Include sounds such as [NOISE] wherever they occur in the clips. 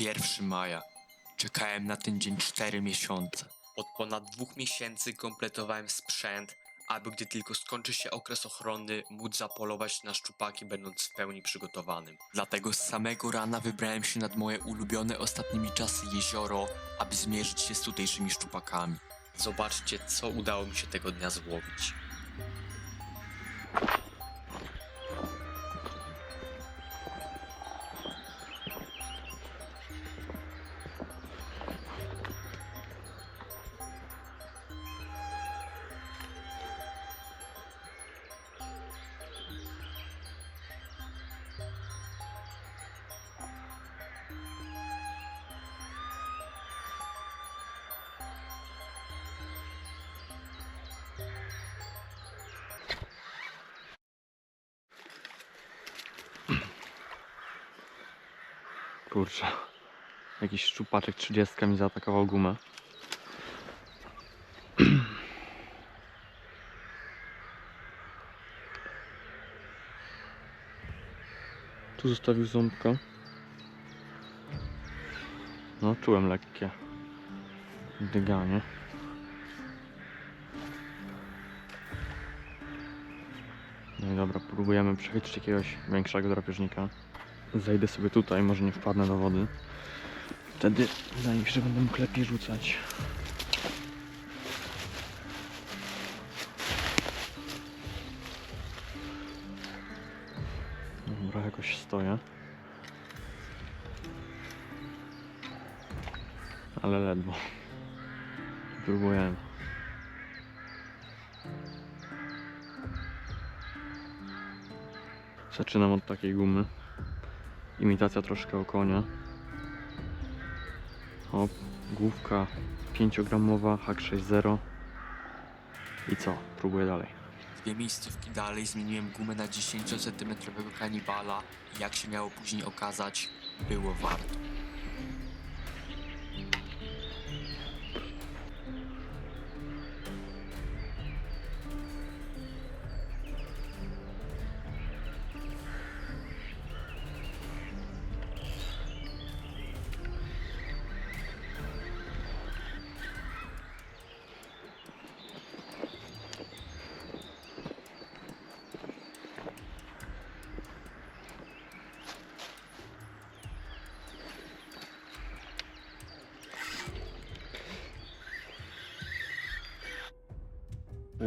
1 maja. Czekałem na ten dzień 4 miesiące. Od ponad dwóch miesięcy kompletowałem sprzęt, aby gdy tylko skończy się okres ochrony, móc zapolować na szczupaki, będąc w pełni przygotowanym. Dlatego z samego rana wybrałem się nad moje ulubione ostatnimi czasy jezioro, aby zmierzyć się z tutejszymi szczupakami. Zobaczcie, co udało mi się tego dnia złowić. Kurczę. Jakiś szczupaczek 30 mi zaatakował gumę. Tu zostawił ząbka. No, czułem lekkie dyganie. No i dobra, próbujemy przechytrzyć jakiegoś większego drapieżnika. Zejdę sobie tutaj, może nie wpadnę do wody. Wtedy wydaje mi się, że będę mógł lepiej rzucać. Dobra, jakoś stoję. Ale ledwo. Próbujemy. Zaczynam od takiej gumy. Imitacja troszkę o konia. O, główka 5-gramowa, hak 6.0. I co? Próbuję dalej. Dwie miejscówki dalej zmieniłem gumę na 10 cm kanibala i jak się miało później okazać, było warto.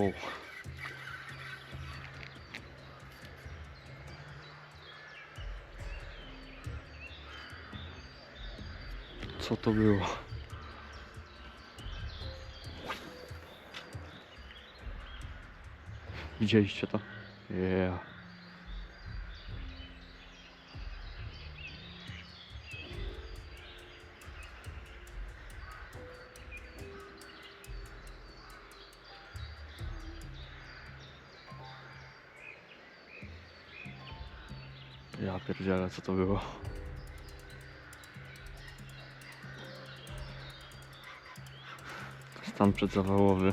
Wow. Co to było? Widzieliście to? Yeah. Ja pierdzielę, co to było? Stan przedzawałowy.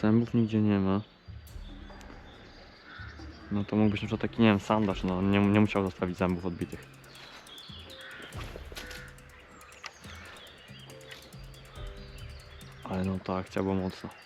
Zębów nigdzie nie ma. No to mógł być na przykład taki, nie wiem, sandaż, no nie, nie musiał zostawić zębów odbitych. Ale no ta akcja była mocna.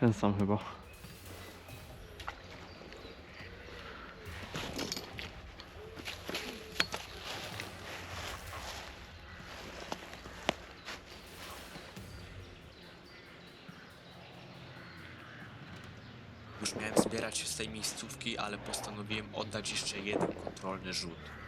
Ten sam chyba. Już miałem zbierać się z tej miejscówki, ale postanowiłem oddać jeszcze jeden kontrolny rzut.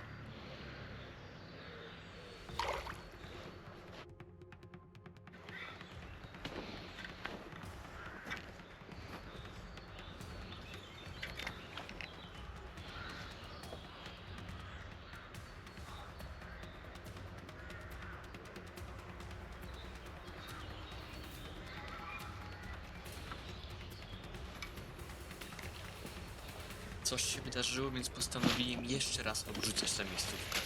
Coś się wydarzyło, więc postanowiłem jeszcze raz odrzucać tę miejscówkę.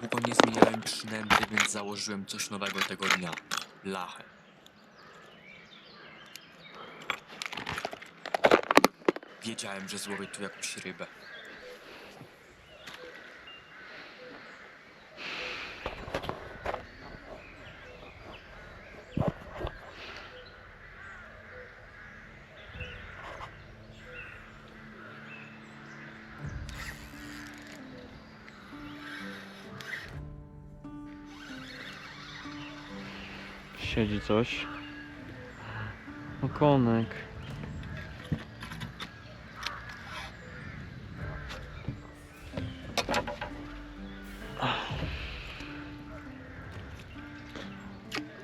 Długo nie więc założyłem coś nowego tego dnia. Lachę. Wiedziałem, że złowię tu jakąś rybę. Siedzi coś. Okonek.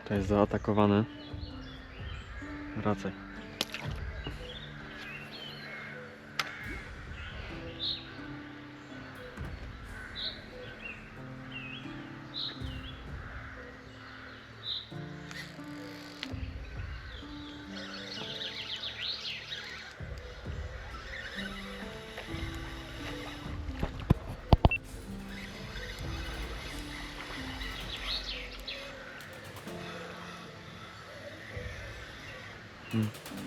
To jest zaatakowany. Wracaj.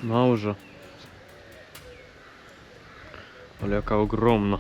На уже. бля, как огромно!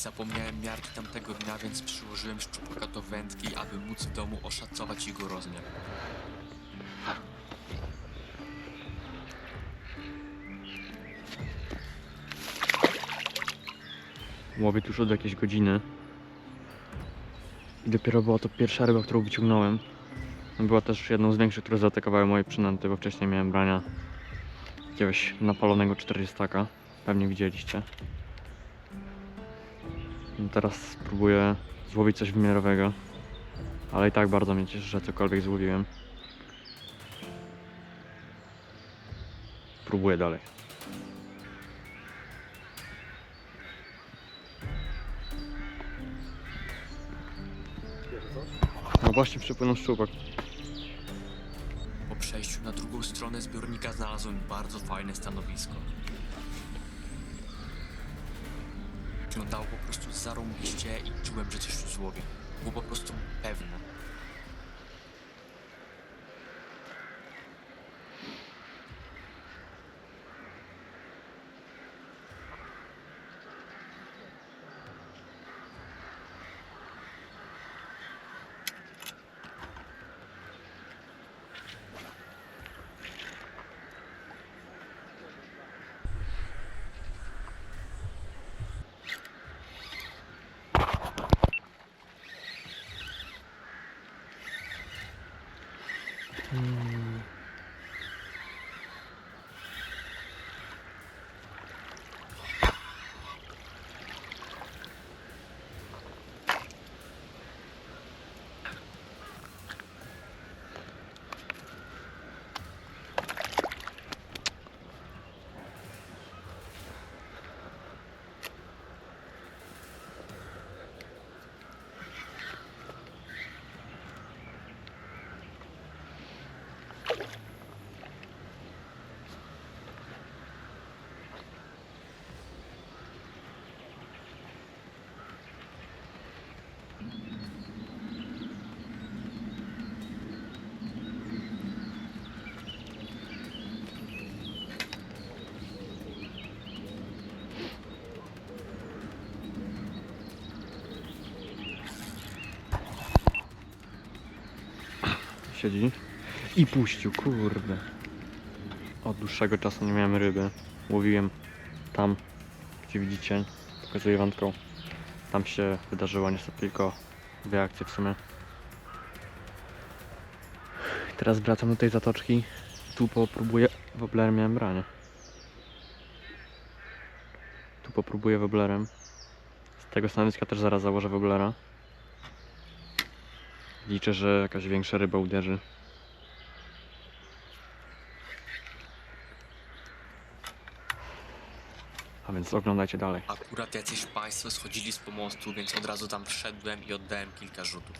Zapomniałem miarki tamtego dnia, więc przyłożyłem szczupaka do wędki, aby móc w domu oszacować jego rozmiar. łowię już od jakiejś godziny. I dopiero była to pierwsza ryba, którą wyciągnąłem. Była też jedną z większych, które zaatakowały moje przynęty, bo wcześniej miałem brania jakiegoś napalonego 40 Pewnie widzieliście. No teraz spróbuję złowić coś wymiarowego. Ale i tak bardzo mnie cieszy, że cokolwiek złowiłem. Próbuję dalej. No właśnie przypłynął szczupak. Po przejściu na drugą stronę zbiornika znalazłem bardzo fajne stanowisko. Wyglądało po prostu zarąbiście i czułem, że coś tu złowię. Było po prostu pewne. 嗯。Siedzi. I puścił, kurde. Od dłuższego czasu nie miałem ryby. Łowiłem tam, gdzie widzicie. Pokazuję wędką. Tam się wydarzyło niestety tylko dwie akcje w sumie. Teraz wracam do tej zatoczki. Tu popróbuję. Woblerem miałem branie. Tu popróbuję woblerem. Z tego stanowiska też zaraz założę woblera. Liczę, że jakaś większa ryba uderzy. A więc oglądajcie dalej. Akurat jacyś państwo schodzili z pomostu, więc od razu tam wszedłem i oddałem kilka rzutów.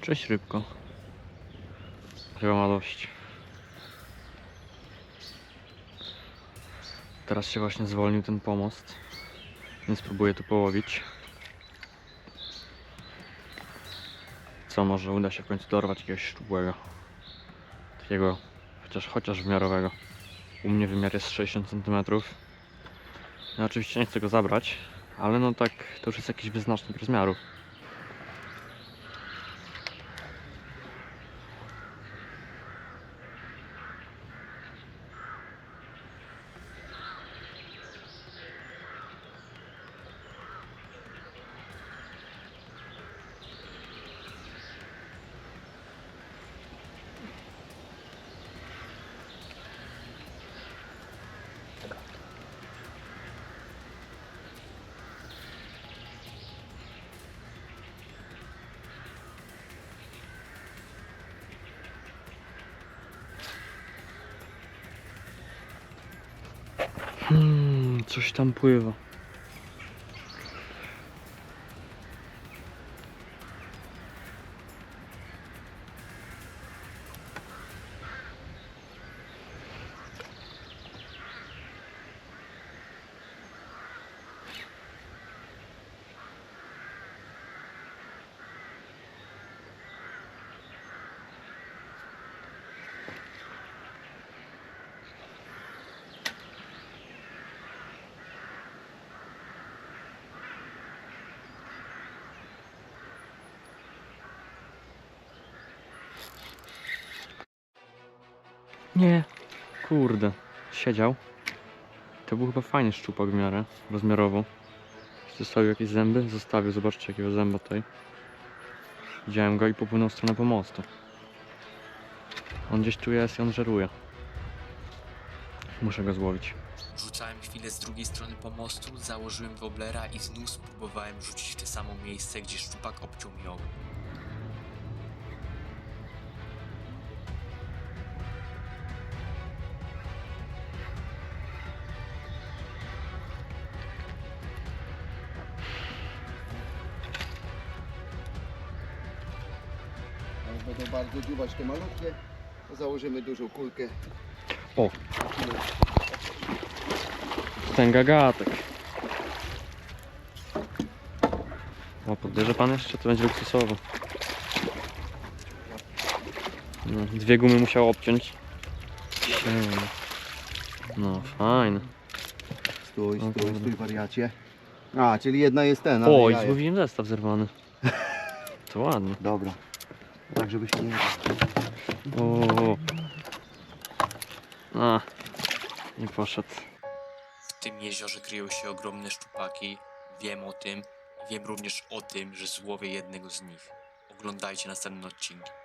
Cześć rybko. Chyba ma dość. Teraz się właśnie zwolnił ten pomost, więc próbuję tu połowić. Co może uda się w końcu dorwać jakiegoś szczupłego. Takiego chociaż chociaż wymiarowego. U mnie wymiar jest 60 cm. Ja oczywiście nie chcę go zabrać, ale no tak to już jest jakiś wyznacznik rozmiaru. Hmm, coś tam pływa. Nie. Kurde. Siedział. To był chyba fajny szczupak w miarę. Rozmiarowo. Zostawił jakieś zęby? Zostawił. Zobaczcie jakiego zęba tutaj. Widziałem go i popłynął w stronę pomostu. On gdzieś tu jest i on żeruje. Muszę go złowić. Rzucałem chwilę z drugiej strony pomostu, założyłem woblera i znów spróbowałem rzucić w te samo miejsce, gdzie szczupak obciął mi ogon. Te malutkie, założymy dużą kulkę. O! Ten gagatek. O, podbierze pan jeszcze? To będzie luksusowo. No, dwie gumy musiał obciąć. Siema. No, fajne. Stój, O stój, stój wariacie. A, czyli jedna jest ten, O, ale i jaje. zestaw zerwany. [LAUGHS] To ładnie. Dobra. Tak, żebyś nie... O. A. Nie poszedł. W tym jeziorze kryją się ogromne szczupaki. Wiem o tym. Wiem również o tym, że złowię jednego z nich. Oglądajcie następny odcinek.